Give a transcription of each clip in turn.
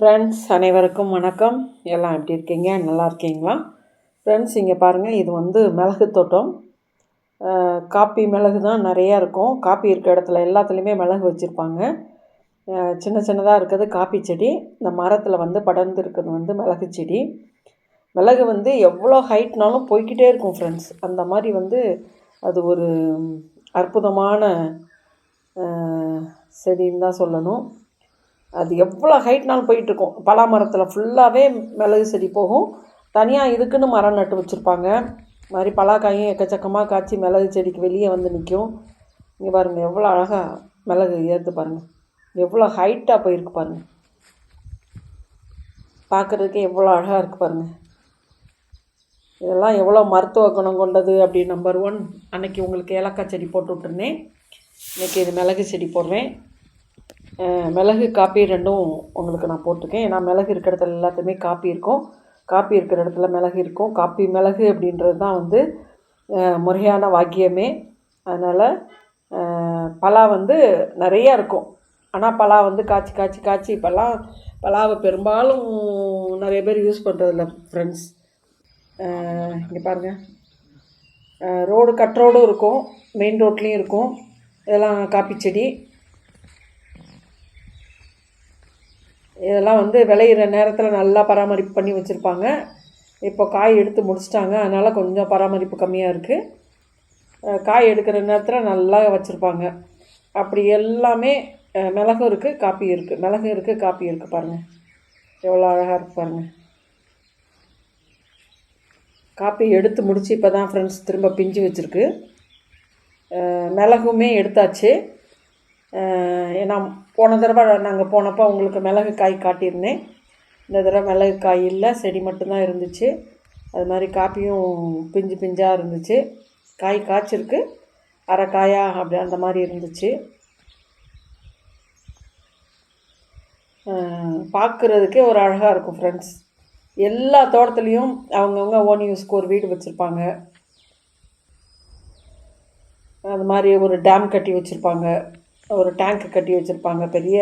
Friends அனைவருக்கும் வணக்கம். எல்லாம் எப்படி இருக்கீங்க? நல்லா இருக்கீங்களா? ஃப்ரெண்ட்ஸ் இங்கே பாருங்கள் இது வந்து மிளகு தோட்டம். காப்பி மிளகு தான் நிறையா இருக்கும். காப்பி இருக்க இடத்துல எல்லாத்துலேயுமே மிளகு வச்சுருப்பாங்க. சின்ன சின்னதாக இருக்கிறது காப்பி செடி. இந்த மரத்தில் வந்து படர்ந்து இருக்கிறது வந்து மிளகு செடி. மிளகு வந்து எவ்வளோ ஹைட்னாலும் போய்கிட்டே இருக்கும் ஃப்ரெண்ட்ஸ் அந்த மாதிரி வந்து அது ஒரு அற்புதமான செடின்னு தான் சொல்லணும். அது எவ்வளோ ஹைட்னாலும் போயிட்டுருக்கும். பலா மரத்தில் ஃபுல்லாகவே மிளகு செடி போகும். தனியாக இதுக்குன்னு மரம் நட்டு வச்சுருப்பாங்க. மாதிரி பலாக்காயும் எக்கச்சக்கமாக காய்ச்சி மிளகு செடிக்கு வெளியே வந்து நிற்கும் இங்கே பாருங்கள் எவ்வளோ அழகாக மிளகு ஏற்று பாருங்கள் எவ்வளோ ஹைட்டாக போயிருக்கு பாருங்கள் பார்க்குறதுக்கே எவ்வளோ அழகாக இருக்குது பாருங்கள் இதெல்லாம் எவ்வளோ மருத்துவ குணம் கொண்டது அப்படி நம்பர் ஒன் அன்னைக்கு உங்களுக்கு ஏலக்காய் செடி போட்டு விட்டுருந்தேன். இன்றைக்கி இது மிளகு செடி போடுறேன். மிளகு காப்பி ரெண்டும் உங்களுக்கு நான் போட்டிருக்கேன். ஏன்னா மிளகு இருக்கிற இடத்துல எல்லாத்தையுமே காப்பி இருக்கும். காப்பி இருக்கிற இடத்துல மிளகு இருக்கும். காப்பி மிளகு அப்படின்றது தான் வந்து முறையான வாக்கியமே. அதனால் பலா வந்து நிறையா இருக்கும். ஆனால் பலா வந்து காய்ச்சி காய்ச்சி காய்ச்சி இப்போல்லாம் பலாவை பெரும்பாலும் நிறைய பேர் யூஸ் பண்ணுறதில்ல ஃப்ரெண்ட்ஸ் இங்கே பாருங்கள் ரோடு கட் ரோடும் இருக்கும். மெயின் ரோட்லேயும் இருக்கும். இதெல்லாம் காப்பி செடி. இதெல்லாம் வந்து விளையிற நேரத்தில் நல்லா பராமரிப்பு பண்ணி வச்சுருப்பாங்க. இப்போ காய் எடுத்து முடிச்சிட்டாங்க. அதனால் கொஞ்சம் பராமரிப்பு கம்மியாக இருக்குது காய் எடுக்கிற நேரத்தில் நல்லா வச்சுருப்பாங்க. அப்படி எல்லாமே மிளகும் இருக்குது காப்பி இருக்குது மிளகும் இருக்குது காப்பி இருக்குது பாருங்கள் எவ்வளோ அழகாக இருக்குது பாருங்கள் காப்பி எடுத்து முடித்து இப்போ தான் ஃப்ரெண்ட்ஸ் திரும்ப பிஞ்சு வச்சுருக்கு. மிளகுமே எடுத்தாச்சு. ஏன்னா போன தடவை நாங்கள் போனப்போ அவங்களுக்கு மிளகு காய் காட்டியிருந்தேன். இந்த தடவை மிளகு காய் இல்லை செடி மட்டும்தான் இருந்துச்சு. அது மாதிரி காப்பியும் பிஞ்சு பிஞ்சாக இருந்துச்சு. காய் காய்ச்சிருக்கு. அரை காயா அப்படி அந்த மாதிரி இருந்துச்சு. பார்க்குறதுக்கே ஒரு அழகாக இருக்கும் ஃப்ரெண்ட்ஸ் எல்லா தோட்டத்துலேயும் அவங்கவுங்க ஓன் யூஸ்க்கு ஒரு வீடு வச்சுருப்பாங்க. அது மாதிரி ஒரு டேம் கட்டி வச்சுருப்பாங்க. ஒரு டேங்க் கட்டி வச்சுருப்பாங்க. பெரிய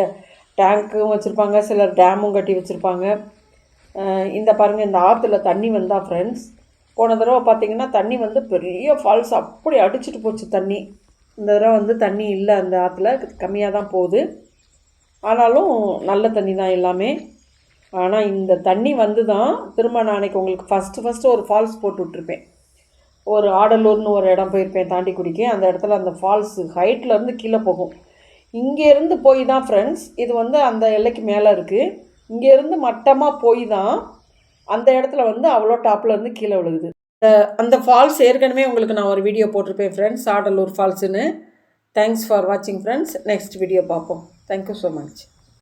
டேங்க்கும் வச்சுருப்பாங்க. சிலர் டேமும் கட்டி வச்சுருப்பாங்க. இந்த பாருங்கள் இந்த ஆற்றுல தண்ணி வந்தால் ஃப்ரெண்ட்ஸ் போன தடவை பார்த்தீங்கன்னா தண்ணி வந்து பெரிய ஃபால்ஸ் அப்படி அடிச்சிட்டு போச்சு தண்ணி. இந்த தடவை வந்து தண்ணி இல்லை அந்த ஆற்றுல கம்மியாக தான் போகுது. ஆனாலும் நல்ல தண்ணி தான் எல்லாமே. ஆனால் இந்த தண்ணி வந்து தான் திரும்ப நான் அன்றைக்கி உங்களுக்கு ஃபஸ்ட்டு ஃபஸ்ட்டு ஒரு ஃபால்ஸ் போட்டு விட்ருப்பேன் ஒரு ஆடலூர்னு ஒரு இடம் போயிருப்பேன் தாண்டி குடிக்க அந்த இடத்துல அந்த ஃபால்ஸு ஹைட்லேருந்து கீழே போகும். இங்கேருந்து போய் தான் ஃப்ரெண்ட்ஸ் இது வந்து அந்த எல்லைக்கு மேலே இருக்குது இங்கேருந்து மட்டமாக போய் தான் அந்த இடத்துல வந்து அவ்வளோ டாப்பில் கீழே விழுகுது. அந்த ஃபால்ஸ் ஏற்கனவே உங்களுக்கு நான் ஒரு வீடியோ போட்டிருப்பேன் ஃப்ரெண்ட்ஸ் ஆடலூர் ஃபால்ஸுன்னு தேங்க்ஸ் ஃபார் வாட்சிங் ஃப்ரெண்ட்ஸ் நெக்ஸ்ட் வீடியோ பார்ப்போம். Thank you so much